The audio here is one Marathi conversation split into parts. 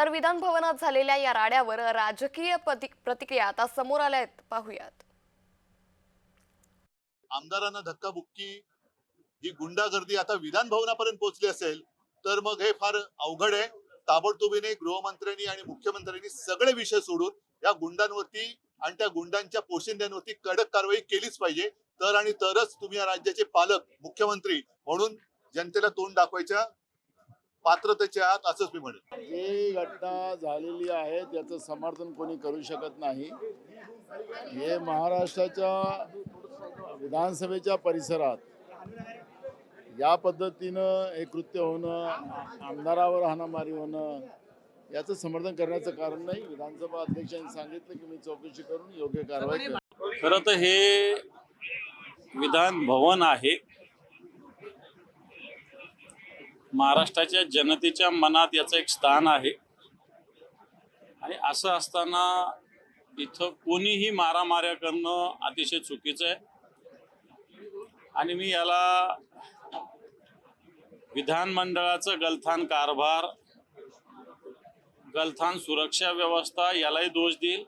तर विधान भवनात झालेल्या या राड्यावर राजकीय प्रतिक्रिया आता समोर आल्या आहेत पाहूयात. आमदारांना धक्काबुक्की ही गुंडागर्दी आता विधान भवनापर्यंत पोहोचली असेल तर मग हे फार अवघड आहे. ताबडतोबीने गृहमंत्र्यांनी आणि मुख्यमंत्र्यांनी सगळे विषय सोडून या गुंडांवरती आणि त्या गुंडांच्या पोशिंद्यांवरती कडक कारवाई केलीच पाहिजे. तर आणि तरच तुम्ही या राज्याचे पालक मुख्यमंत्री म्हणून जनतेला तोंड दाखवायच्या पात्रतेच्या आहात असंच मी म्हणेन. जी घटना झालेली आहे त्याचं समर्थन कोणी करू शकत नाही. हे महाराष्ट्राच्या विधानसभेच्या परिसरात या पद्धतीनं हे कृत्य होणं आमदारावर हाणामारी होणं याचं समर्थन करण्याचं कारण नाही. विधानसभा अध्यक्षांनी सांगितलं की मी चौकशी करून योग्य कारवाई खरं तर हे विधान भवन आहे. महाराष्ट्राच्या जनतेच्या मनात याचं एक स्थान आहे. आणि असं असताना इथं कोणीही मारामाऱ्या करणं अतिशय चुकीचं आहे. आणि मी याला विधानमंडळाचं गलथान कारभार गलथान सुरक्षा व्यवस्था यालाही दोष देईल.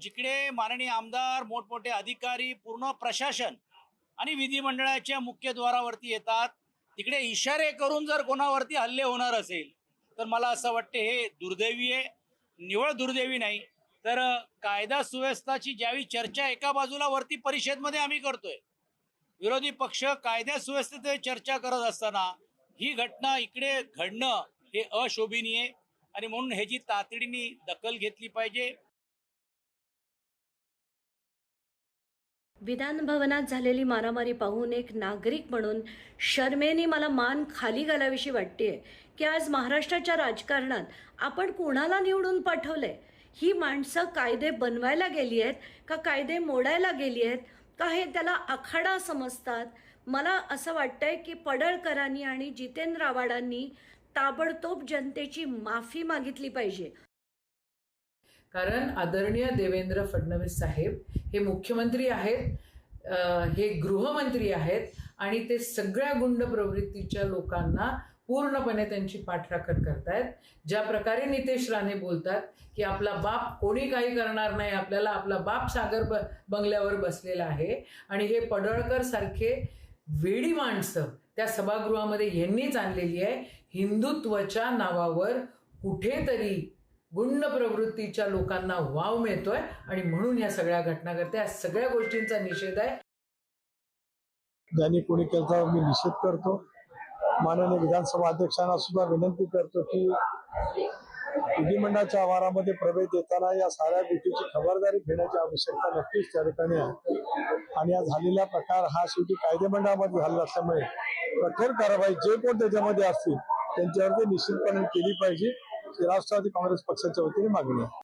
जिकडे माननीय आमदार मोठमोठे अधिकारी पूर्ण प्रशासन आणि विधिमंडळाच्या मुख्य द्वारावरती येतात तिकडे इशारे करून जर कोणावरती हल्ले होणार असेल तर मला असं वाटते हे दुर्दैवी आहे. निवळ दुर्दैवी नाही. तर कायदा सुव्यवस्थाची ज्यावेळी चर्चा एका बाजूला वरती परिषदमध्ये आम्ही करतोय विरोधी पक्ष कायदा सुव्यवस्थेत चर्चा करत असताना ही घटना इकडे घडणं हे अशोभनीय आहे. आणि म्हणून ह्याची तातडीने दखल घेतली पाहिजे. विधान भवनात झालेली मारामारी पाहून एक नागरिक म्हणून शर्मेने मला मान खाली घालावीशी वाटते की आज महाराष्ट्राच्या राजकारणात आपण कोणाला निवडून पाठवलंय? ही माणसं कायदे बनवायला गेली आहेत का कायदे मोडायला गेली आहेत? का हे त्याला आखाडा समजतात? मला असं वाटतंय की पडळकरांनी आणि जितेंद्र आव्हाडांनी ताबडतोब जनतेची माफी मागितली पाहिजे. कारण आदरणीय देवेंद्र फडणवीस साहेब हे मुख्यमंत्री आहेत हे गृहमंत्री आहेत आणि ते सगळ्या गुंड प्रवृत्तीच्या लोकांना पूर्णपणे त्यांची पाठराखण करतायत. ज्या प्रकारे नितेश राणे बोलतात की आपला बाप कोणी काही करणार नाही आपल्याला आपला बाप सागर ब बंगल्यावर बसलेला आहे आणि हे पडळकर सारखे वेडी माणसं त्या सभागृहामध्ये यांनीच आणलेली आहे. हिंदुत्वाच्या नावावर कुठेतरी गुंड प्रवृत्तीच्या लोकांना वाव मिळतोय आणि म्हणून या सगळ्या घटना करते या सगळ्या गोष्टींचा निषेध आहे. ज्यांनी कोणी केला मी निषेध करतो. माननीय विधानसभा अध्यक्षांना सुद्धा विनंती करतो की विधिमंडळाच्या आवारामध्ये प्रवेश देताना या साऱ्या गोष्टीची खबरदारी घेण्याची आवश्यकता नक्कीच त्या ठिकाणी आहे. आणि या झालेला प्रकार हा शेवटी कायदेमंडळामध्ये झालेला असल्यामुळे कठोर कारवाई जे कोण त्याच्यामध्ये असतील त्यांच्यावरती निश्चितपणे केली पाहिजे. राष्ट्रवादी काँग्रेस पक्षाच्या वतीने मागणी आहे.